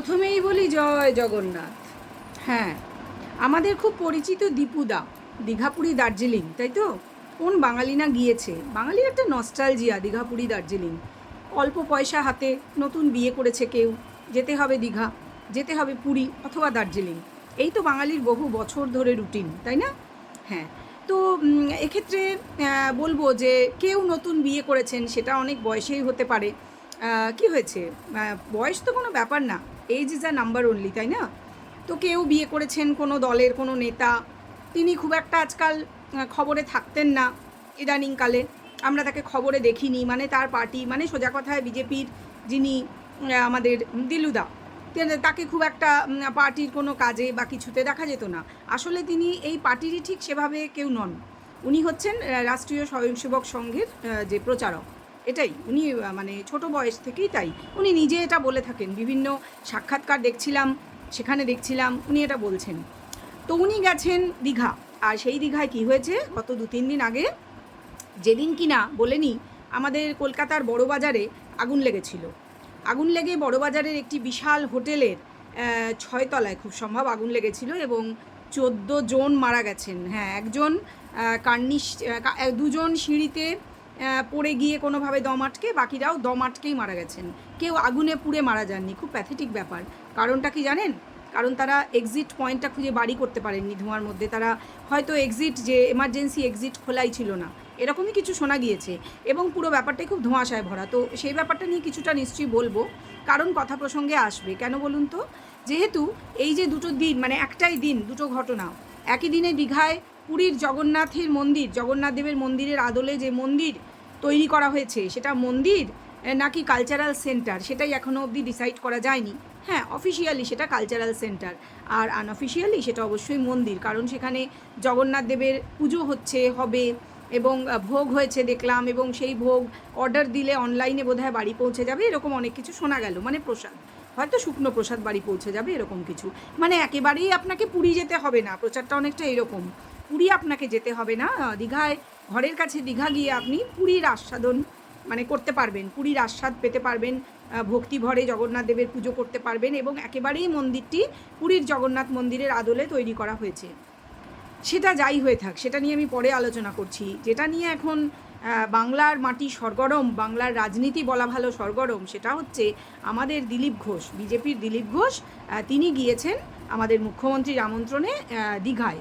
প্রথমেই বলি জয় জগন্নাথ। হ্যাঁ আমাদের খুব পরিচিত দীপুদা, দীঘাপুরি দার্জিলিং, তাই তো? কোন বাঙালি না গিয়েছে? বাঙালির একটা নস্টালজিয়া দীঘাপুরি দার্জিলিং। অল্প পয়সা হাতে নতুন বিয়ে করেছে কেউ। যেতে হবে দীঘা, যেতে হবে পুরী অথবা দার্জিলিং। এই তো বাঙালির বহু বছর ধরে রুটিন তাই না? হ্যাঁ তো এক্ষেত্রে বলব যে কেউ নতুন বিয়ে করেছেন, সেটা অনেক বয়সেই হতে পারে। কি হয়েছে? বয়স তো কোনো ব্যাপার না। Age is a number only তাই না? তো কেউ বিয়ে করেছেন কোনো দলের কোনো নেতা, তিনি খুব একটা আজকাল খবরে থাকতেন না ইদানিংকালে। আমরা তাকে খবরে দেখিনি মানে তার পার্টি মানে সোজা কথায় বিজেপির যিনি আমাদের দিলুদা তাকে খুব একটা পার্টির কোনো কাজে বা কিছুতে দেখা যেত না। আসলে তিনি এই পার্টিরই ঠিক সেভাবে কেউ নন। উনি হচ্ছেন রাষ্ট্রীয় স্বয়ংসেবক সংঘের যে প্রচারক। এটাই। উনি মানে ছোট বয়স থেকেই তাই। উনি নিজে এটা বলে থাকেন। বিভিন্ন সাক্ষাৎকার দেখছিলাম, সেখানে দেখছিলাম, উনি এটা বলছেন। তো উনি গেছেন দীঘা। আর সেই দীঘায় কি হয়েছে? গত দু, তিন দিন আগে যেদিন কিনা বলেনি আমাদের কলকাতার বড় বাজারে আগুন লেগেছিল। আগুন লেগে বড়বাজারের একটি বিশাল হোটেলের ছয়তলায় খুব সম্ভব আগুন লেগেছিল এবং চোদ্দ জন মারা গেছেন। হ্যাঁ একজন কার্নিশ দুজন সিঁড়িতে পড়ে গিয়ে কোনোভাবে দম আটকে, বাকিরাও দম আটকেই মারা গেছেন। কেউ আগুনে পুড়ে মারা যাননি, খুব প্যাথেটিক ব্যাপার। কারণটা কি জানেন? কারণ তারা এক্সিট পয়েন্টটা খুঁজে বাড়ি করতে পারেননি ধোঁয়ার মধ্যে। তারা হয়তো এক্সিট যে এমার্জেন্সি এক্সিট খোলাই ছিল না। এরকমই কিছু শোনা গিয়েছে। এবং পুরো ব্যাপারটাই খুব ধোঁয়াশায় ভরা। তো সেই ব্যাপারটা নিয়ে কিছুটা নিশ্চয়ই বলব। কারণ কথা প্রসঙ্গে আসবে। কেন বলুন তো? যেহেতু এই যে দুটো দিন মানে একটাই দিন, দুটো ঘটনা। একই দিনে দীঘায় পুরীর জগন্নাথের মন্দির, জগন্নাথ দেবের মন্দিরের আদলে যে মন্দির তৈরি করা হয়েছে। সেটা মন্দির নাকি কালচারাল সেন্টার সেটাই এখনও অবধি ডিসাইড করা যায়নি। হ্যাঁ অফিসিয়ালি সেটা কালচারাল সেন্টার আর আনঅফিসিয়ালি সেটা অবশ্যই মন্দির, কারণ সেখানে জগন্নাথ দেবের পুজো হচ্ছে, হবে এবং ভোগ হয়েছে দেখলাম এবং সেই ভোগ অর্ডার দিলে অনলাইনে বোধহয় বাড়ি পৌঁছে যাবে, এরকম অনেক কিছু শোনা গেল। মানে প্রসাদ, হয়তো শুকনো প্রসাদ বাড়ি পৌঁছে যাবে, এরকম কিছু। মানে একেবারেই আপনাকে পুরী যেতে হবে না, প্রচারটা অনেকটা এরকম। পুরী আপনাকে যেতে হবে না দীঘায় ঘরের কাছে দীঘা গিয়ে আপনি পুরীর আস্বাদন মানে করতে পারবেন পুরীর আস্বাদ পেতে পারবেন আহ, ভক্তি ভরে জগন্নাথ দেবের পুজো করতে পারবেন এবং একেবারেই মন্দিরটি পুরীর জগন্নাথ মন্দিরের আদলে তৈরি করা হয়েছে। সেটা যাই হয়ে থাক সেটা নিয়ে আমি পরে আলোচনা করছি। যেটা নিয়ে এখন বাংলার মাটি সরগরম বাংলার রাজনীতি বলা ভালো সরগরম সেটা হচ্ছে আমাদের দিলীপ ঘোষ বিজেপির দিলীপ ঘোষ তিনি গিয়েছেন আমাদের মুখ্যমন্ত্রীর আমন্ত্রণে দীঘায়।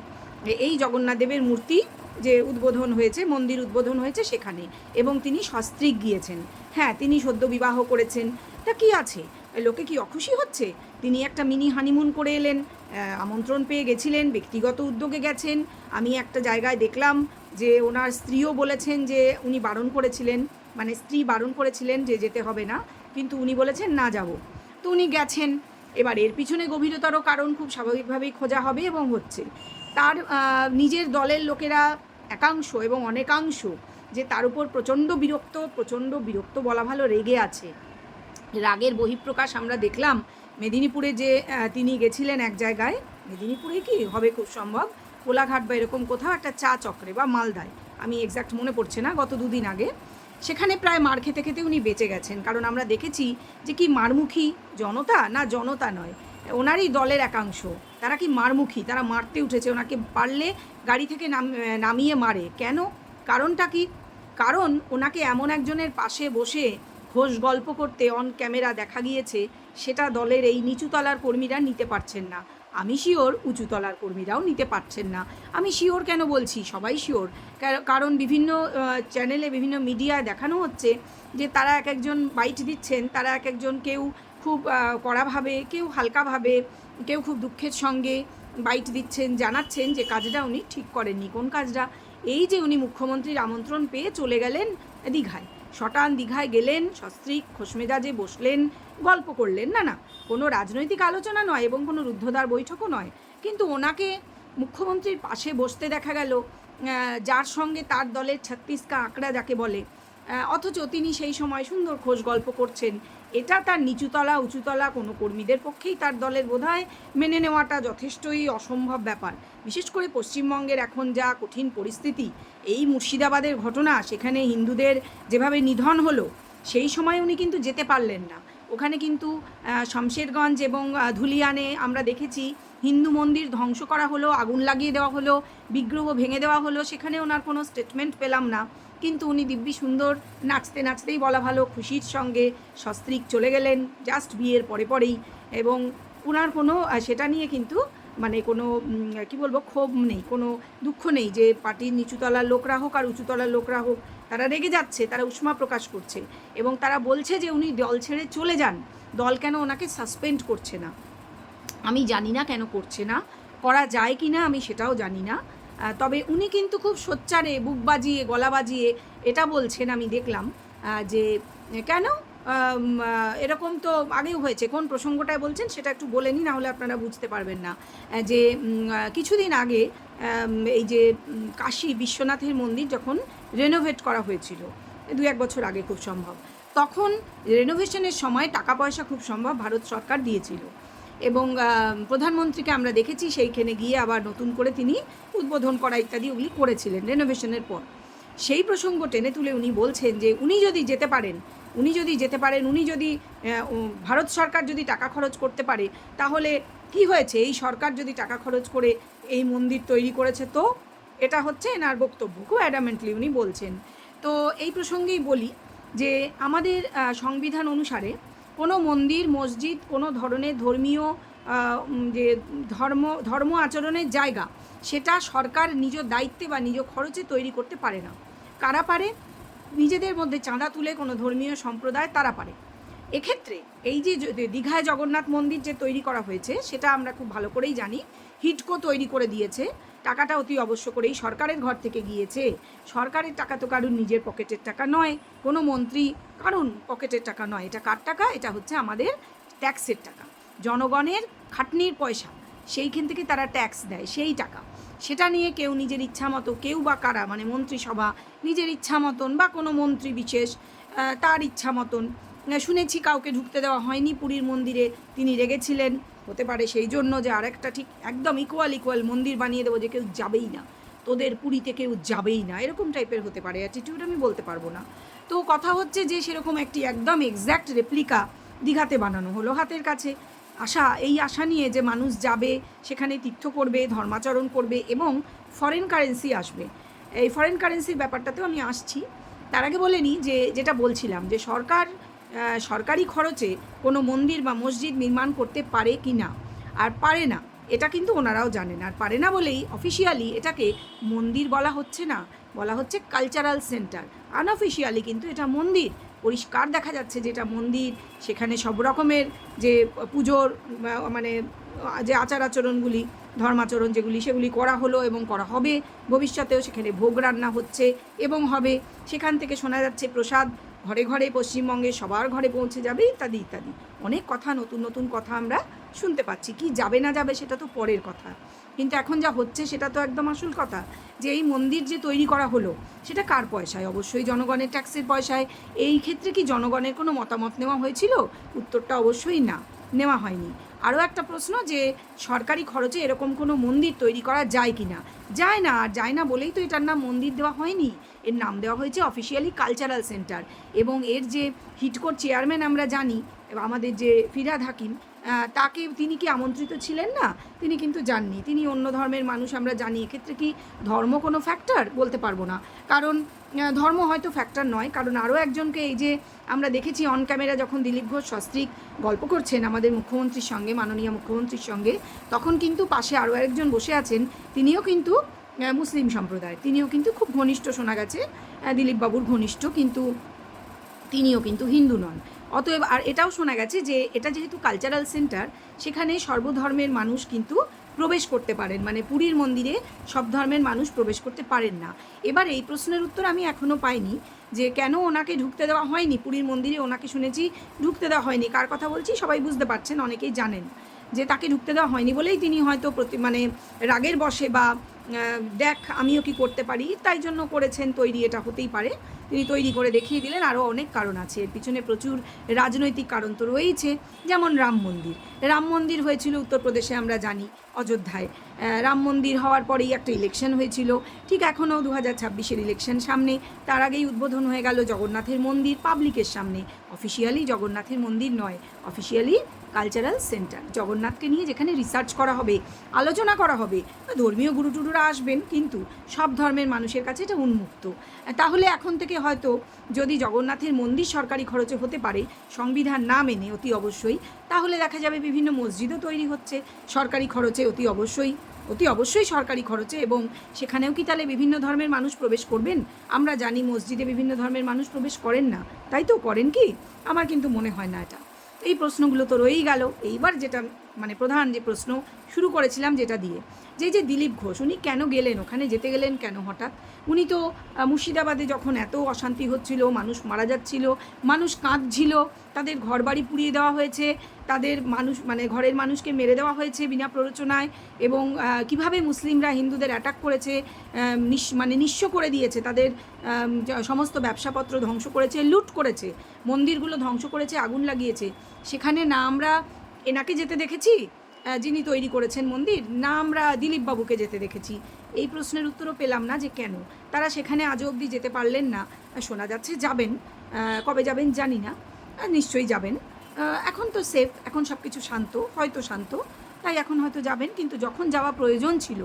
এই জগন্নাথ দেবের মূর্তি যে উদ্বোধন হয়েছে, মন্দির উদ্বোধন হয়েছে সেখানে। এবং তিনি সস্ত্রীক গিয়েছেন। হ্যাঁ তিনি সদ্য বিবাহ করেছেন। তা কি আছে? লোকে কি অখুশি হচ্ছে? তিনি একটা মিনি হানিমুন করে এলেন আমন্ত্রণ পেয়ে গেছিলেন, ব্যক্তিগত উদ্যোগে গেছেন। আমি একটা জায়গায় দেখলাম যে ওনার স্ত্রীও বলেছেন যে উনি বারণ করেছিলেন। মানে স্ত্রী বারণ করেছিলেন যে যেতে হবে না, কিন্তু উনি বলেছেন না যাব। তো উনি গেছেন। এবার এর পিছনে গভীরতর কারণ খুব স্বাভাবিকভাবেই খোঁজা হবে এবং হচ্ছে। তার নিজের দলের লোকেরা একাংশ এবং অনেকাংশ যে তার উপর প্রচণ্ড বিরক্ত প্রচণ্ড বিরক্ত বলা ভালো রেগে আছে। রাগের বহিঃপ্রকাশ আমরা দেখলাম মেদিনীপুরে যে তিনি গেছিলেন এক জায়গায়। মেদিনীপুরে কি? হবে খুব সম্ভব। কোলাঘাট বা এরকম কোথাও একটা চা চক্রে বা মালদায়। আমি এক্স্যাক্ট মনে পড়ছে না, গত দুদিন আগে। সেখানে প্রায় মার খেতে খেতে উনি বেঁচে গেছেন। কারণ আমরা দেখেছি যে কি মারমুখী জনতা না জনতা নয়, ওনারই দলের একাংশ। তারা কি মারমুখী? তারা মারতে উঠেছে, ওনাকে পারলে গাড়ি থেকে নাম, নামিয়ে মারে। কেন? কারণটা কি? কারণ ওনাকে এমন একজনের পাশে বসে ঘোষ গল্প করতে অন ক্যামেরা দেখা গিয়েছে, সেটা দলের এই নিচুতলার কর্মীরা নিতে পারছেন না। আমি শিওর উঁচুতলার কর্মীরাও নিতে পারছেন না। আমি শিওর কেন বলছি? সবাই শিওর। কারণ বিভিন্ন চ্যানেলে বিভিন্ন মিডিয়ায় দেখানো হচ্ছে যে তারা এক একজন বাইট দিচ্ছেন, তারা এক একজন কেউ খুব কড়াভাবে, কেউ হালকাভাবে কেউ খুব দুঃখের সঙ্গে বাইট দিচ্ছেন, জানাচ্ছেন যে কাজটা উনি ঠিক করেননি। কোন কাজটা? এই যে উনি মুখ্যমন্ত্রীর আমন্ত্রণ পেয়ে চলে গেলেন দীঘায়। শটান দীঘায় গেলেন সস্ত্রীক খোশমেজাজে বসলেন, গল্প করলেন। না না, কোনো রাজনৈতিক আলোচনা নয় এবং কোনো রুদ্ধদ্বার বৈঠকও নয়। কিন্তু ওনাকে মুখ্যমন্ত্রীর পাশে বসতে দেখা গেল যার সঙ্গে তার দলের ছত্রিশকা আঁকড়া যাকে বলে অথচ তিনি সেই সময় সুন্দর খোশ গল্প করছেন। এটা তার নিচুতলা, উঁচুতলা কোনো কর্মীদের পক্ষেই তার দলের বোধহয় মেনে নেওয়াটা যথেষ্টই অসম্ভব ব্যাপার। বিশেষ করে পশ্চিমবঙ্গের এখন যা কঠিন পরিস্থিতি, এই মুর্শিদাবাদের ঘটনা, সেখানে হিন্দুদের যেভাবে নিধন হলো, সেই সময় উনি কিন্তু যেতে পারলেন না। ওখানে কিন্তু শমশেরগঞ্জ এবং ধুলিয়ানে আমরা দেখেছি, হিন্দু মন্দির ধ্বংস করা হলো, আগুন লাগিয়ে দেওয়া হলো, বিগ্রহ ভেঙে দেওয়া হলো, সেখানে ওনার কোনো স্টেটমেন্ট পেলাম না। কিন্তু উনি দিব্যি সুন্দর। নাচতে নাচতেই বলা ভালো, খুশির সঙ্গে সস্ত্রীক চলে গেলেন জাস্ট বিয়ের পরে পরেই। এবং ওনার কোনো, সেটা নিয়ে কিন্তু মানে কোনো কি বলব, ক্ষোভ নেই, কোনো দুঃখ নেই যে পার্টির নিচুতলার লোকরা হোক আর উঁচুতলার লোকরা হোক, তারা রেগে যাচ্ছে, তারা উষ্মা প্রকাশ করছে। এবং তারা বলছে যে উনি দল ছেড়ে চলে যান। দল কেন ওনাকে সাসপেন্ড করছে না? আমি জানি না কেন করছে না। করা যায় কি না আমি সেটাও জানি না। তবে উনি কিন্তু খুব সোচ্চারে, বুক বাজিয়ে, গলা বাজিয়ে এটা বলছেন, আমি দেখলাম যে কেন এরকম তো আগেও হয়েছে, কোন প্রসঙ্গটায় বলছেন সেটা একটু বলে নিন, নাহলে আপনারা বুঝতে পারবেন না। যে কিছুদিন আগে এই যে কাশী বিশ্বনাথের মন্দির যখন রেনোভেট করা হয়েছিল, দু এক বছর আগে খুব সম্ভব, তখন রেনোভেশনের সময় টাকা পয়সা খুব সম্ভব ভারত সরকার দিয়েছিল। এবং প্রধানমন্ত্রীকে আমরা দেখেছি সেইখানে গিয়ে আবার নতুন করে তিনি উদ্বোধন করা ইত্যাদি ওগুলি করেছিলেন রেনোভেশনের পর। সেই প্রসঙ্গ টেনে তুলে উনি বলছেন যে, উনি যদি যেতে পারেন, উনি যদি যেতে পারেন, উনি যদি ভারত সরকার যদি টাকা খরচ করতে পারে, তাহলে কি হয়েছে? এই সরকার যদি টাকা খরচ করে এই মন্দির তৈরি করেছে তো? এটা হচ্ছে এনার বক্তব্য, খুব অ্যাডামেন্টলি উনি বলছেন। তো এই প্রসঙ্গেই বলি যে, আমাদের সংবিধান অনুসারে কোনো মন্দির, মসজিদ, কোনো ধরনের ধর্মীয় যে ধর্ম ধর্ম আচরণের জায়গা, সেটা সরকার নিজ দায়িত্বে বা নিজ খরচে তৈরি করতে পারে না। কারা পারে? নিজেদের মধ্যে চাঁদা তুলে কোনো ধর্মীয় সম্প্রদায় তারা পারে। এক্ষেত্রে এই যে দীঘায় জগন্নাথ মন্দির যে তৈরি করা হয়েছে, সেটা আমরা খুব ভালো করেই জানি। হিটকো তৈরি করে দিয়েছে। টাকাটা অতি অবশ্য করেই সরকারের ঘর থেকে গিয়েছে। সরকারের টাকা তো কারুর নিজের পকেটের টাকা নয়, কোনো মন্ত্রী কারণ পকেটের টাকা নয়। এটা কার টাকা? এটা হচ্ছে আমাদের ট্যাক্সের টাকা। জনগণের খাটনির পয়সা, সেইখান থেকে তারা ট্যাক্স দেয়, সেই টাকা। সেটা নিয়ে কেউ নিজের ইচ্ছা মতো, কেউ বা কারা মানে মন্ত্রিসভা, নিজের ইচ্ছা মতন বা কোনো মন্ত্রী বিশেষ তার ইচ্ছা মতন। শুনেছি কাউকে ঢুকতে দেওয়া হয়নি, পুরীর মন্দিরে তিনি রেগেছিলেন। হতে পারে। সেই জন্য যে আরেকটা ঠিক একদম ইকুয়াল ইকুয়াল মন্দির বানিয়ে দেবো যে কেউ যাবেই না। তোদের পুরীতে কেউ যাবেই না। এরকম টাইপের হতে পারে। অ্যাটিটিউড আমি বলতে পারব না। তো কথা হচ্ছে যে সেরকম একটি একদম এক্স্যাক্ট রেপ্লিকা দীঘাতে বানানো হলো হাতের কাছে। আশা, এই আশা নিয়ে যে মানুষ যাবে, সেখানে তীর্থ করবে, ধর্মাচরণ করবে এবং ফরেন কারেন্সি আসবে। এই ফরেন কারেন্সির ব্যাপারটাতেও আমি আসছি। তার আগে বলে নিই যে, যেটা বলছিলাম যে সরকার সরকারি খরচে কোনো মন্দির বা মসজিদ নির্মাণ করতে পারে কি না? আর পারে না, এটা কিন্তু ওনারাও জানেন। আর পারে না বলেই অফিসিয়ালি এটাকে মন্দির বলা হচ্ছে না, বলা হচ্ছে কালচারাল সেন্টার আনঅফিসিয়ালি কিন্তু এটা মন্দির। পরিষ্কার দেখা যাচ্ছে যে এটা মন্দির, সেখানে সব রকমের যে পুজোর মানে যে আচার আচরণগুলি, ধর্মাচরণ যেগুলি, সেগুলি করা হলো এবং করা হবে। ভবিষ্যতেও সেখানে ভোগ রান্না হচ্ছে এবং হবে। সেখান থেকে শোনা যাচ্ছে প্রসাদ ঘরে ঘরে পশ্চিমবঙ্গে সবার ঘরে পৌঁছে যাবে, ইত্যাদি ইত্যাদি। অনেক কথা, নতুন নতুন কথা আমরা শুনতে পাচ্ছি। কি যাবে না যাবে সেটা তো পরের কথা। কিন্তু এখন যা হচ্ছে সেটা তো একদম আসল কথা। যে এই মন্দির যে তৈরি করা হলো, সেটা কার পয়সায়? অবশ্যই জনগণের ট্যাক্সের পয়সায়। এই ক্ষেত্রে কি জনগণের কোনো মতামত নেওয়া হয়েছিল? উত্তরটা অবশ্যই না, নেওয়া হয়নি। আরও একটা প্রশ্ন যে, সরকারি খরচে এরকম কোনো মন্দির তৈরি করা যায় কি না যায় না আর যায় না বলেই তো এটার নাম মন্দির দেওয়া হয়নি। এর নাম দেওয়া হয়েছে অফিসিয়ালি কালচারাল সেন্টার এবং এর যে হিটকোর চেয়ারম্যান আমরা জানি, আমাদের যে ফিরাদ হাকিম তাকে তিনি কি আমন্ত্রিত ছিলেন না? তিনি কিন্তু যাননি তিনি অন্য ধর্মের মানুষ, আমরা জানি। এক্ষেত্রে কি ধর্ম কোনো ফ্যাক্টর বলতে পারব না। কারণ ধর্ম হয়তো ফ্যাক্টর নয়। কারণ আরও একজনকে এই যে আমরা দেখেছি অন ক্যামেরা যখন দিলীপ ঘোষ সস্ত্রীক গল্প করছেন আমাদের মুখ্যমন্ত্রীর সঙ্গে, মাননীয় মুখ্যমন্ত্রীর সঙ্গে, তখন কিন্তু পাশে আরও একজন বসে আছেন। তিনিও কিন্তু মুসলিম সম্প্রদায়। তিনিও কিন্তু খুব ঘনিষ্ঠ শোনা গেছে দিলীপবাবুর ঘনিষ্ঠ, কিন্তু তিনিও কিন্তু হিন্দু নন। অতএব আর এটাও শোনা গেছে যে এটা যেহেতু কালচারাল সেন্টার সেখানে সর্বধর্মের মানুষ কিন্তু প্রবেশ করতে পারেন। মানে পুরীর মন্দিরে সব ধর্মের মানুষ প্রবেশ করতে পারেন না। এবার এই প্রশ্নের উত্তর আমি এখনও পাইনি যে কেন ওনাকে ঢুকতে দেওয়া হয়নি? পুরীর মন্দিরে ওনাকে শুনেছি ঢুকতে দেওয়া হয়নি। কার কথা বলছি? সবাই বুঝতে পারছেন, অনেকেই জানেন যে তাকে ঢুকতে দেওয়া হয়নি বলেই তিনি হয়তো প্রতি মানে রাগের বসে বা দেখ আমিও কি করতে পারি। তাই জন্য করেছেন তৈরি, এটা হতেই পারে। তিনি তৈরি করে দেখিয়ে দিলেন আরও অনেক কারণ আছে। এর পিছনে প্রচুর রাজনৈতিক কারণ তো রয়েইছে, যেমন রাম মন্দির। রাম মন্দির হয়েছিল উত্তরপ্রদেশে আমরা জানি অযোধ্যায়। রাম মন্দির হওয়ার পরেই একটা ইলেকশন হয়েছিল। ঠিক এখনও দু হাজার ছাব্বিশের ইলেকশন সামনে। তার আগেই উদ্বোধন হয়ে গেল জগন্নাথের মন্দির পাবলিকের সামনে। অফিসিয়ালি জগন্নাথের মন্দির নয় অফিসিয়ালি কালচারাল সেন্টার জগন্নাথকে নিয়ে যেখানে রিসার্চ করা হবে, আলোচনা করা হবে, ধর্মীয় গুরু টুরুরা আসবেন, কিন্তু সব ধর্মের মানুষের কাছে এটা উন্মুক্ত। তাহলে এখন থেকে হয়তো যদি জগন্নাথের মন্দির সরকারি খরচে হতে পারে, সংবিধান না মেনে অতি অবশ্যই, তাহলে দেখা যাবে বিভিন্ন মসজিদও তৈরি হচ্ছে সরকারি খরচে অতি অবশ্যই অতি অবশ্যই সরকারি খরচে এবং সেখানেও কি তাহলে বিভিন্ন ধর্মের মানুষ প্রবেশ করবেন? আমরা জানি মসজিদে বিভিন্ন ধর্মের মানুষ প্রবেশ করেন না। তাই তো করেন কি? আমার কিন্তু মনে হয় না এটা। এই প্রশ্নগুলো তো রয়েই গেল। এইবার যেটা মানে প্রধান যে প্রশ্ন শুরু করেছিলাম যেটা দিয়ে। যে যে দিলীপ ঘোষ, উনি কেন গেলেন? ওখানে যেতে গেলেন কেন হঠাৎ? উনি তো মুর্শিদাবাদে যখন এত অশান্তি হচ্ছিল, মানুষ মারা যাচ্ছিল, মানুষ কাঁদছিল, তাদের ঘরবাড়ি পুড়িয়ে দেওয়া হয়েছে, তাদের মানুষ মানে ঘরের মানুষকে মেরে দেওয়া হয়েছে বিনা প্ররোচনায় এবং কীভাবে মুসলিমরা হিন্দুদের অ্যাটাক করেছে মানে নিঃস্ব করে দিয়েছে, তাদের সমস্ত ব্যবসাপত্র ধ্বংস করেছে, লুট করেছে, মন্দিরগুলো ধ্বংস করেছে, আগুন লাগিয়েছে। সেখানে না আমরা এনাকে যেতে দেখেছি যিনি তৈরি করেছেন মন্দির, না আমরা দিলীপবাবুকে যেতে দেখেছি। এই প্রশ্নের উত্তরও পেলাম না যে কেন। তারা সেখানে আজও অবধি যেতে পারলেন না। শোনা যাচ্ছে যাবেন কবে যাবেন জানি না। নিশ্চয়ই যাবেন। এখন তো সেফ এখন সব কিছু শান্ত, হয়তো শান্ত। তাই এখন হয়তো যাবেন, কিন্তু যখন যাওয়া প্রয়োজন ছিল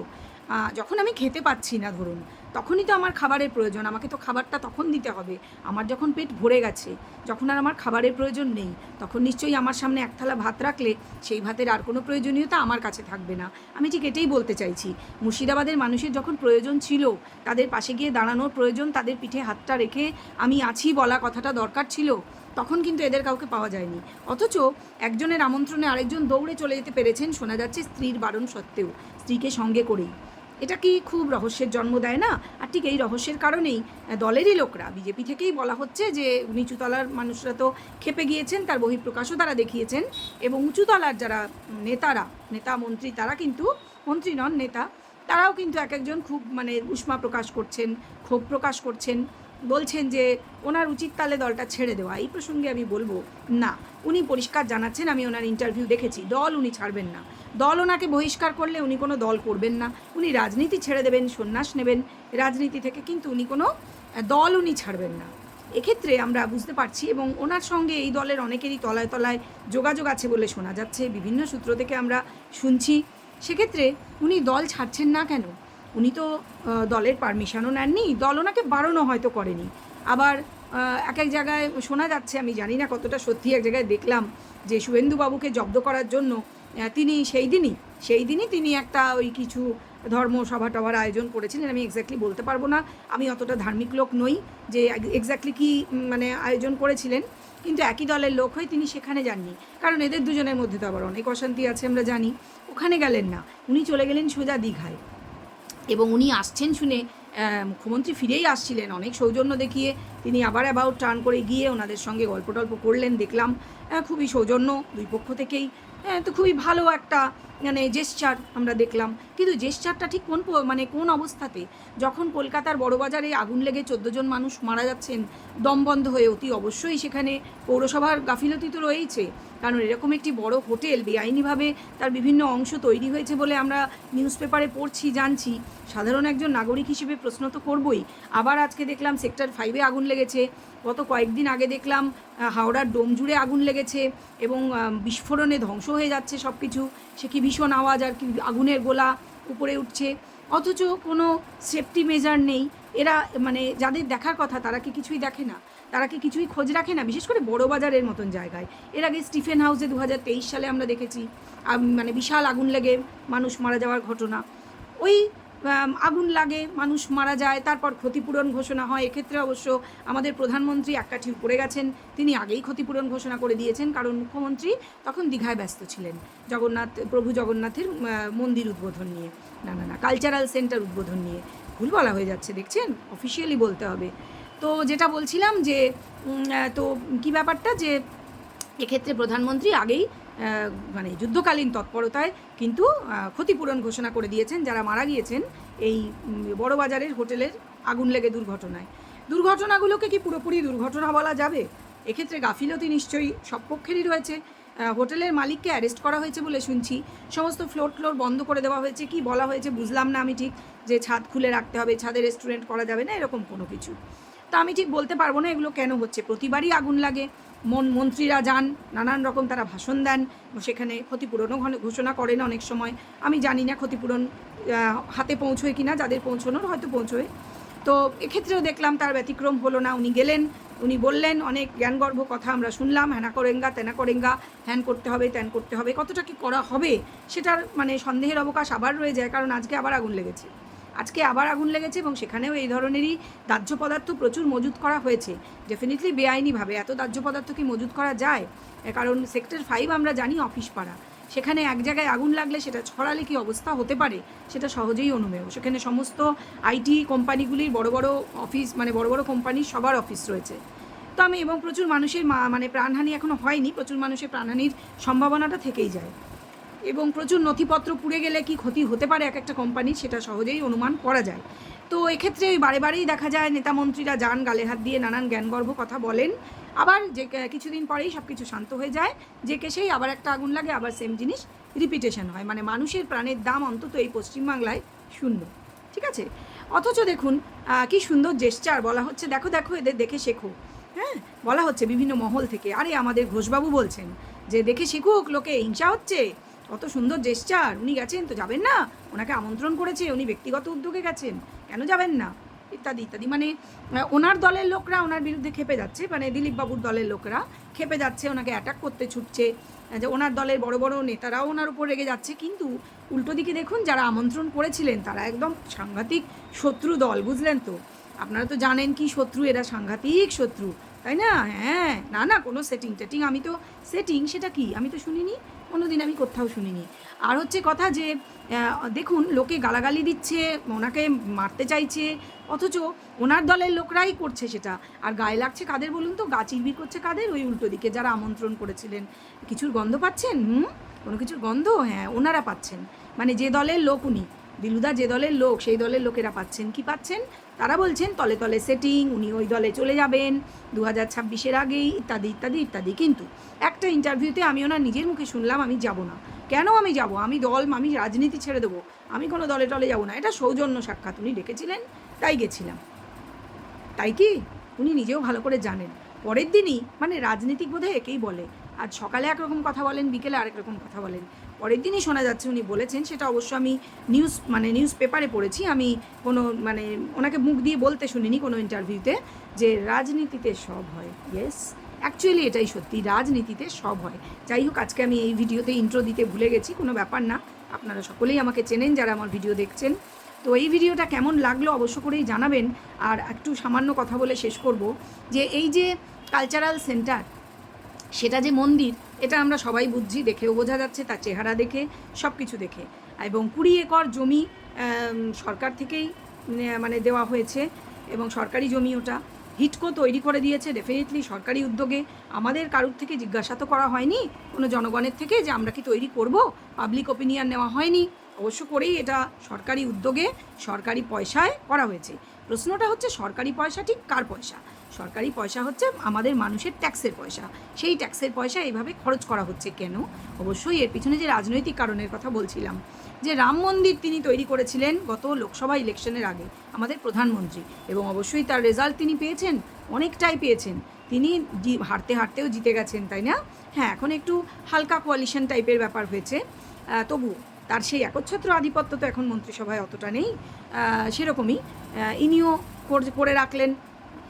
যখন আমি খেতে পাচ্ছি না ধরুন, তখনই তো আমার খাবারের প্রয়োজন, আমাকে তো খাবারটা তখন দিতে হবে। আমার যখন পেট ভরে গেছে, যখন আর আমার খাবারের প্রয়োজন নেই, তখন নিশ্চয়ই আমার সামনে এক থালা ভাত রাখলে সেই ভাতের আর কোনো প্রয়োজনীয়তা আমার কাছে থাকবে না। আমি ঠিক এটাই বলতে চাইছি। মুর্শিদাবাদের মানুষের যখন প্রয়োজন ছিল, তাদের পাশে গিয়ে দাঁড়ানোর প্রয়োজন, তাদের পিঠে হাতটা রেখে আমি আছি বলা কথাটা দরকার ছিল, তখন কিন্তু এদের কাউকে পাওয়া যায়নি। অথচ একজনের আমন্ত্রণে আরেকজন দৌড়ে চলে যেতে পেরেছেন, শোনা যাচ্ছে স্ত্রীর বারণ সত্ত্বেও, স্ত্রীকে সঙ্গে করেই। এটা কি খুব রহস্যের জন্ম দেয় না? আর ঠিক এই রহস্যের কারণেই দলেরই লোকরা, বিজেপি থেকেই বলা হচ্ছে যে নিচুতলার মানুষরা তো খেপে গিয়েছেন, তার বহিঃপ্রকাশও তারা দেখিয়েছেন এবং উঁচুতলার যারা নেতারা, নেতা মন্ত্রী, তারা কিন্তু মন্ত্রী নন, নেতা, তারাও কিন্তু এক একজন খুব মানে উষ্মা প্রকাশ করছেন, ক্ষোভ প্রকাশ করছেন, বলছেন যে, ওনার উচিত তালে দলটা ছেড়ে দেওয়া। এই প্রসঙ্গে আমি বলব, না। উনি পরিষ্কার জানাচ্ছেন, আমি ওনার ইন্টারভিউ দেখেছি, দল উনি ছাড়বেন না। দল ওনাকে বহিষ্কার করলে উনি কোনো দল করবেন না। উনি রাজনীতি ছেড়ে দেবেন, সন্ন্যাস নেবেন। রাজনীতি থেকে কিন্তু উনি কোনো দল উনি ছাড়বেন না। এক্ষেত্রে আমরা বুঝতে পারছি এবং ওনার সঙ্গে এই দলের অনেকেরই তলায় তলায় যোগাযোগ আছে বলে শোনা যাচ্ছে, বিভিন্ন সূত্র থেকে আমরা শুনছি। সেক্ষেত্রে উনি দল ছাড়ছেন না কেন? উনি তো দলের পারমিশনও নেননি, দল ওনাকে বারণও হয়তো করেনি। আবার এক এক জায়গায় শোনা যাচ্ছে, আমি জানি না কতটা সত্যি, এক জায়গায় দেখলাম যে শুভেন্দুবাবুকে জব্দ করার জন্য তিনি সেই দিনই সেই দিনই তিনি একটা ওই কিছু ধর্ম সভা টভার আয়োজন করেছিলেন। আমি এক্স্যাক্টলি বলতে পারব না। আমি অতটা ধার্মিক লোক নই যে এক্স্যাক্টলি কি মানে আয়োজন করেছিলেন। কিন্তু একই দলের লোক হয়ে তিনি সেখানে যাননি। কারণ এদের দুজনের মধ্যে তো আবার অনেক অশান্তি আছে আমরা জানি। ওখানে গেলেন না। উনি চলে গেলেন সোজা দীঘায়। এবং উনি আসছেন শুনে মুখ্যমন্ত্রী ফিরেই আসছিলেন। অনেক সৌজন্য দেখিয়ে তিনি আবার অ্যাবাউট টার্ন করে গিয়ে ওনাদের সঙ্গে গল্প টল্প করলেন, দেখলাম। খুবই সৌজন্য দুই পক্ষ থেকেই। আহ, তো খুবই ভালো একটা মানে জেস্চার আমরা দেখলাম। কিন্তু জেস্চারটা ঠিক কোন মানে কোন অবস্থাতে? যখন কলকাতার বড়বাজারে আগুন লেগে চোদ্দ জন মানুষ মারা যাচ্ছেন দমবন্ধ হয়ে অতি অবশ্যই সেখানে পৌরসভার গাফিলতি তো রয়েইছে। কারণ এরকম একটি বড় হোটেল বেআইনিভাবে তার বিভিন্ন অংশ তৈরি হয়েছে বলে আমরা নিউজ পেপারে পড়ছি, জানছি। সাধারণ একজন নাগরিক হিসেবে প্রশ্ন তো করবই। আবার আজকে দেখলাম সেক্টর ফাইভে আগুন লেগেছে। গত কয়েকদিন আগে দেখলাম হাওড়ার ডোম জুড়ে আগুন লেগেছে এবং বিস্ফোরণে ধ্বংস হয়ে যাচ্ছে সব কিছু সে কি ভীষণ আওয়াজ আর কি আগুনের গোলা উপরে উঠছে। অথচ কোনো সেফটি মেজার নেই। এরা মানে যাদের দেখার কথা তারা কি কিছুই দেখে না। তারা কি কিছুই খোঁজ রাখে না? বিশেষ করে বড় বাজারের মতন জায়গায়। এর আগে স্টিফেন হাউসে দু হাজার তেইশ সালে আমরা দেখেছি মানে বিশাল আগুন লেগে মানুষ মারা যাওয়ার ঘটনা। ওই আগুন লাগে, মানুষ মারা যায়, তারপর ক্ষতিপূরণ ঘোষণা হয়। এক্ষেত্রে অবশ্য আমাদের প্রধানমন্ত্রী এক কাঠি উপরে গেছেন। তিনি আগেই ক্ষতিপূরণ ঘোষণা করে দিয়েছেন, কারণ মুখ্যমন্ত্রী তখন দীঘায় ব্যস্ত ছিলেন। জগন্নাথ, প্রভু জগন্নাথের মন্দির উদ্বোধন নিয়ে। না না না কালচারাল সেন্টার উদ্বোধন নিয়ে। ভুল বলা হয়ে যাচ্ছে, দেখছেন? অফিসিয়ালি বলতে হবে। তো যেটা বলছিলাম যে তো কি ব্যাপারটা যে, এক্ষেত্রে প্রধানমন্ত্রী আগেই মানে যুদ্ধকালীন তৎপরতায় কিন্তু ক্ষতিপূরণ ঘোষণা করে দিয়েছেন যারা মারা গিয়েছেন এই বড়বাজারের হোটেলের আগুন লেগে দুর্ঘটনায়। দুর্ঘটনাগুলোকে কি পুরোপুরি দুর্ঘটনা বলা যাবে? এক্ষেত্রে গাফিলতি নিশ্চয়ই সব পক্ষেরই রয়েছে। হোটেলের মালিককে অ্যারেস্ট করা হয়েছে বলে শুনছি। সমস্ত ফ্লোর ফ্লোর বন্ধ করে দেওয়া হয়েছে। কি বলা হয়েছে বুঝলাম না আমি ঠিক। যে ছাদ খুলে রাখতে হবে, ছাদে রেস্টুরেন্ট করা যাবে না, এরকম কোনো কিছু। তা আমি ঠিক বলতে পারব না এগুলো কেন হচ্ছে। প্রতিবারই আগুন লাগে, মন মন্ত্রীরা যান, নানান রকম তারা ভাষণ দেন, সেখানে ক্ষতিপূরণও ঘোষণা করেন অনেক সময়। আমি জানি না ক্ষতিপূরণ হাতে পৌঁছয় কি না যাদের পৌঁছানোর হয়তো পৌঁছয়। তো এক্ষেত্রেও দেখলাম তার ব্যতিক্রম হলো না, উনি গেলেন, উনি বললেন, অনেক জ্ঞানগর্ভ কথা আমরা শুনলাম, হ্যানা করেঙ্গা, তেনা করেঙ্গা, হ্যান করতে হবে, ত্যান করতে হবে, কতটা কি করা হবে, সেটার মানে সন্দেহের অবকাশ আবার রয়ে যায়, কারণ আজকে আবার আগুন লেগেছে। আজকে আবার আগুন লেগেছে এবং সেখানেও এই ধরনেরই দাহ্য পদার্থ প্রচুর মজুত করা হয়েছে। ডেফিনেটলি বেআইনিভাবে এত দাহ্য পদার্থ কি মজুত করা যায়? কারণ সেক্টর ফাইভ আমরা জানি অফিস পাড়া। সেখানে এক জায়গায় আগুন লাগলে সেটা ছড়ালে কি অবস্থা হতে পারে? সেটা সহজেই অনুমেয়। সেখানে সমস্ত আইটি কোম্পানিগুলির বড় বড় অফিস মানে বড় বড় কোম্পানির সবার অফিস রয়েছে। তো আমি এবং প্রচুর মানুষের মানে প্রাণহানি এখনও হয়নি। প্রচুর মানুষের প্রাণহানির সম্ভাবনাটা থেকেই যায়। এবং প্রচুর নথিপত্র পুড়ে গেলে কি ক্ষতি হতে পারে এক একটা কোম্পানি সেটা সহজেই অনুমান করা যায়। তো এক্ষেত্রে বারে বারেই দেখা যায় নেতা মন্ত্রীরা যান গালে হাত দিয়ে নানান জ্ঞানগর্ভ কথা বলেন। আবার যে কিছুদিন পরেই সব কিছু শান্ত হয়ে যায়। যে কেসেই আবার একটা আগুন লাগে, আবার সেম জিনিস রিপিটেশন হয়। মানে মানুষের প্রাণের দাম অন্তত এই পশ্চিমবাংলায় শূন্য। ঠিক আছে? অথচ দেখুন কি সুন্দর জেস্টার বলা হচ্ছে। দেখো দেখো, এদের দেখে শেখো। হ্যাঁ? বলা হচ্ছে বিভিন্ন মহল থেকে। আরে আমাদের ঘোষবাবু বলছেন যে, দেখে শিখুক, লোকে হিংসা হচ্ছে। কত সুন্দর জেস্চার উনি গেছেন তো যাবেন না? ওনাকে আমন্ত্রণ করেছে, উনি ব্যক্তিগত উদ্যোগে গেছেন, কেন যাবেন না? ইত্যাদি ইত্যাদি। মানে ওনার দলের লোকরা ওনার বিরুদ্ধে খেপে যাচ্ছে মানে দিলীপ বাবুর দলের লোকরা খেপে যাচ্ছে, ওনাকে অ্যাটাক করতে ছুটছে যে ওনার দলের বড় বড় নেতারাও ওনার উপর রেগে যাচ্ছে। কিন্তু উল্টো দিকে দেখুন, যারা আমন্ত্রণ করেছিলেন, তারা একদম সাংঘাতিক শত্রু দল, বুঝলেন তো? আপনারা তো জানেন কি শত্রু, এরা সাংঘাতিক শত্রু, তাই না? হ্যাঁ না না, কোনো সেটিং টেটিং আমি তো সেটিং সেটা কি? আমি তো শুনিনি। কোনো দিন আমি কোথাও শুনিনি। আর হচ্ছে কথা যে দেখুন, লোকে গালাগালি দিচ্ছে, ওনাকে মারতে চাইছে, অথচ ওনার দলের লোকরাই করছে সেটা। আর গায়ে লাগছে কাদের বলুন তো? গা চিরবির করছে কাদের? ওই উল্টো দিকে যারা আমন্ত্রণ করেছিলেন। কিছুর গন্ধ পাচ্ছেন? হুম? কোনো কিছুর গন্ধ? হ্যাঁ ওনারা পাচ্ছেন। মানে যে দলের লোক উনি, দিলুদা যে দলের লোক, সেই দলের লোকেরা পাচ্ছেন। কি পাচ্ছেন? তারা বলছেন তলে তলে সেটিং উনি ওই দলে চলে যাবেন দু হাজার ছাব্বিশের আগেই, ইত্যাদি ইত্যাদি ইত্যাদি। কিন্তু একটা ইন্টারভিউতে আমি ওনার নিজের মুখে শুনলাম, আমি যাব না। কেন আমি যাব? আমি দল, আমি রাজনীতি ছেড়ে দেবো। আমি কোনো দলে টলে যাব না। এটা সৌজন্য সাক্ষাৎ, উনি ডেকেছিলেন, তাই গেছিলাম। তাই কি? উনি নিজেও ভালো করে জানেন। পরের দিনই মানে রাজনীতিক বোধহয় একেই বলে। আজ সকালে একরকম কথা বলেন, বিকেলে আরেক রকম কথা বলেন। পরের দিনই শোনা যাচ্ছে উনি বলেছেন, সেটা অবশ্য আমি নিউজ মানে নিউজ পেপারে পড়েছি, আমি কোনো মানে ওনাকে মুখ দিয়ে বলতে শুনিনি কোনো ইন্টারভিউতে যে রাজনীতিতে সব হয়। ইয়েস অ্যাকচুয়ালি এটাই সত্যি, রাজনীতিতে সব হয়। যাই হোক, আজকে আমি এই ভিডিওতে ইন্ট্রো দিতে ভুলে গেছি, কোনো ব্যাপার না। আপনারা সকলেই আমাকে চেনেন যারা আমার ভিডিও দেখছেন। তো এই ভিডিওটা কেমন লাগল অবশ্য করেই জানাবেন। আর একটু সামান্য কথা বলে শেষ করব যে এই যে কালচারাল সেন্টার সেটা যে মন্দির এটা আমরা সবাই বুঝছি, দেখেও বোঝা যাচ্ছে, তার চেহারা দেখে সব কিছু দেখে। এবং কুড়ি একর জমি সরকার থেকেই মানে দেওয়া হয়েছে, এবং সরকারি জমি ওটা। হিটকো তৈরি করে দিয়েছে ডেফিনেটলি সরকারি উদ্যোগে। আমাদের কারুর থেকে জিজ্ঞাসা তো করা হয়নি, কোনো জনগণের থেকে যে আমরা কি তৈরি করব পাবলিক ওপিনিয়ন নেওয়া হয়নি। অবশ্য করেই এটা সরকারি উদ্যোগে সরকারি পয়সায় করা হয়েছে। প্রশ্নটা হচ্ছে, সরকারি পয়সা ঠিক কার পয়সা? সরকারি পয়সা হচ্ছে আমাদের মানুষের ট্যাক্সের পয়সা। সেই ট্যাক্সের পয়সা এইভাবে খরচ করা হচ্ছে কেন? অবশ্যই এর পিছনে যে রাজনৈতিক কারণের কথা বলছিলাম, যে রাম মন্দির তিনি তৈরি করেছিলেন গত লোকসভা ইলেকশনের আগে আমাদের প্রধানমন্ত্রী এবং অবশ্যই তার রেজাল্ট তিনি পেয়েছেন, অনেকটাই পেয়েছেন। তিনি হারতে হারতেও জিতে গেছেন, তাই না? হ্যাঁ এখন একটু হালকা কোয়ালিশন টাইপের ব্যাপার হয়েছে। তবু তার সেই একচ্ছত্র আধিপত্য তো এখন মন্ত্রিসভায় অতটা নেই। সেরকমই ইনিও কর- রাখলেন।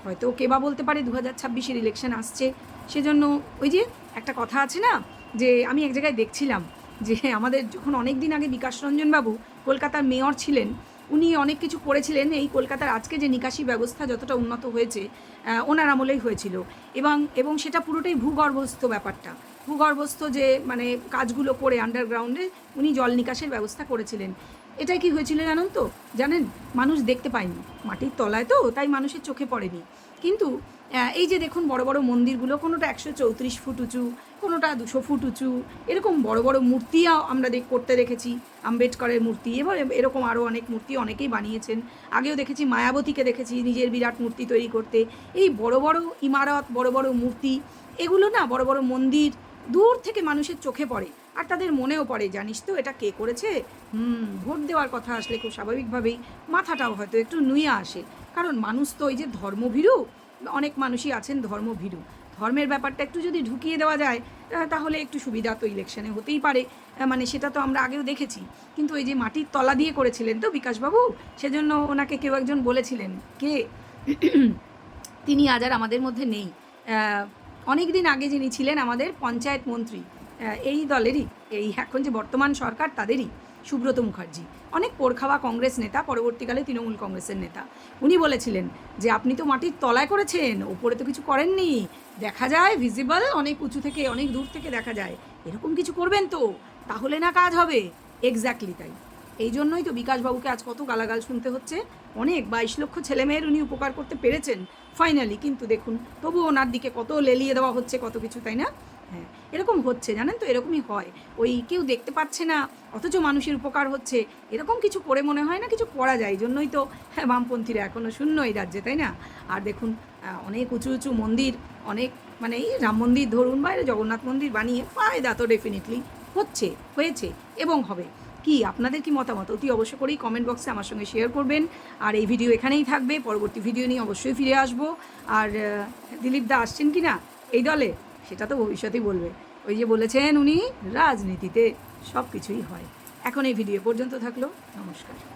হয়তো কে বা বলতে পারে দু হাজার ছাব্বিশের ইলেকশন আসছে। সেজন্য ওই যে একটা কথা আছে না, যে আমি এক জায়গায় দেখছিলাম যে আমাদের যখন অনেক দিন আগে বিকাশ রঞ্জন বাবু কলকাতার মেয়র ছিলেন, উনি অনেক কিছু করেছিলেন। এই কলকাতার আজকে যে নিকাশি ব্যবস্থা যতটা উন্নত হয়েছে ওনার আমলেই হয়েছিল। এবং এবং সেটা পুরোটাই ভূগর্ভস্থ ব্যাপারটা। ভূগর্ভস্থ যে মানে কাজগুলো করে আন্ডারগ্রাউন্ডে উনি জল নিকাশের ব্যবস্থা করেছিলেন। এটাই কি হয়েছিল জানেন তো? জানেন? মানুষ দেখতে পায়নি। মাটির তলায় তো, তাই মানুষের চোখে পড়েনি। কিন্তু এই যে দেখুন বড় বড় মন্দিরগুলো, কোনোটা একশো চৌত্রিশ ফুট উঁচু, কোনোটা দুশো ফুট উঁচু, এরকম বড় বড় মূর্তিও আমরা দেখ করতে দেখেছি। আম্বেদকরের মূর্তি, এবার এরকম আরও অনেক মূর্তি অনেকেই বানিয়েছেন। আগেও দেখেছি, মায়াবতীকে দেখেছি, নিজের বিরাট মূর্তি তৈরি করতে। এই বড় বড় ইমারত, বড় বড় মূর্তি, এগুলো না বড় বড় মন্দির, দূর থেকে মানুষের চোখে পড়ে। আর তাদের মনেও পড়ে, জানিস তো? এটা কে করেছে? হুম, ভোট দেওয়ার কথা আসলে খুব স্বাভাবিকভাবেই মাথাটাও হয়তো একটু নুয়ে আসে। কারণ মানুষ তো ওই যে ধর্মভীরু, অনেক মানুষই আছেন ধর্মভীরু। ধর্মের ব্যাপারটা একটু যদি ঢুকিয়ে দেওয়া যায় তাহলে একটু সুবিধা তো ইলেকশনে হতেই পারে। মানে সেটা তো আমরা আগেও দেখেছি। কিন্তু ওই যে মাটির তলা দিয়ে করেছিলেন তো বিকাশবাবু, সেজন্য ওনাকে কেউ একজন বলেছিলেন। কে? তিনি আজ আর আমাদের মধ্যে নেই। অনেক দিন আগে যিনি ছিলেন আমাদের পঞ্চায়েত মন্ত্রী এই দলেরই, এই এখন যে বর্তমান সরকার তাদেরই সুব্রত মুখার্জি। অনেক পোড়খাওয়া কংগ্রেস নেতা, পরবর্তীকালে তৃণমূল কংগ্রেসের নেতা। উনি বলেছিলেন যে, আপনি তো মাটির তলায় করেছেন, ওপরে তো কিছু করেননি দেখা যায় ভিজিবল অনেক উঁচু থেকে, অনেক দূর থেকে দেখা যায়। এরকম কিছু করবেন তো, তাহলে না কাজ হবে। এক্স্যাক্টলি তাই। এই জন্যই তো বিকাশবাবুকে আজ কত গালাগাল শুনতে হচ্ছে। অনেক বাইশ লক্ষ ছেলেমেয়ের উনি উপকার করতে পেরেছেন ফাইনালি কিন্তু দেখুন তবু ওনার দিকে কত লেলিয়ে দেওয়া হচ্ছে, কত কিছু, তাই না? হ্যাঁ এরকম হচ্ছে, জানেন তো? এরকমই হয়। ওই কেউ দেখতে পাচ্ছে না, অথচ মানুষের উপকার হচ্ছে। এরকম কিছু করে মনে হয় না কিছু করা যায় জন্যই তো হ্যাঁ বামপন্থীরা এখনও শূন্য এই রাজ্যে, তাই না? আর দেখুন অনেক উঁচু উঁচু মন্দির, অনেক মানে এই রাম মন্দির ধরুন বাইরে জগন্নাথ মন্দির বানিয়ে ফায়দা তো ডেফিনেটলি হচ্ছে, হয়েছে এবং হবে। কি, আপনাদের কি মতামত? অতি অবশ্য করেই কমেন্ট বক্সে আমার সঙ্গে শেয়ার করবেন। আর এই ভিডিও এখানেই থাকবে, পরবর্তী ভিডিও নিয়ে অবশ্যই ফিরে আসব। আর দিলীপ দা আসছেন কি না? এই দলে? সেটা তো ভবিষ্যতেই বলবে। ওই যে বলেছেন উনি, রাজনীতিতে সব কিছুই হয়। এখন এই ভিডিও পর্যন্ত থাকল। নমস্কার।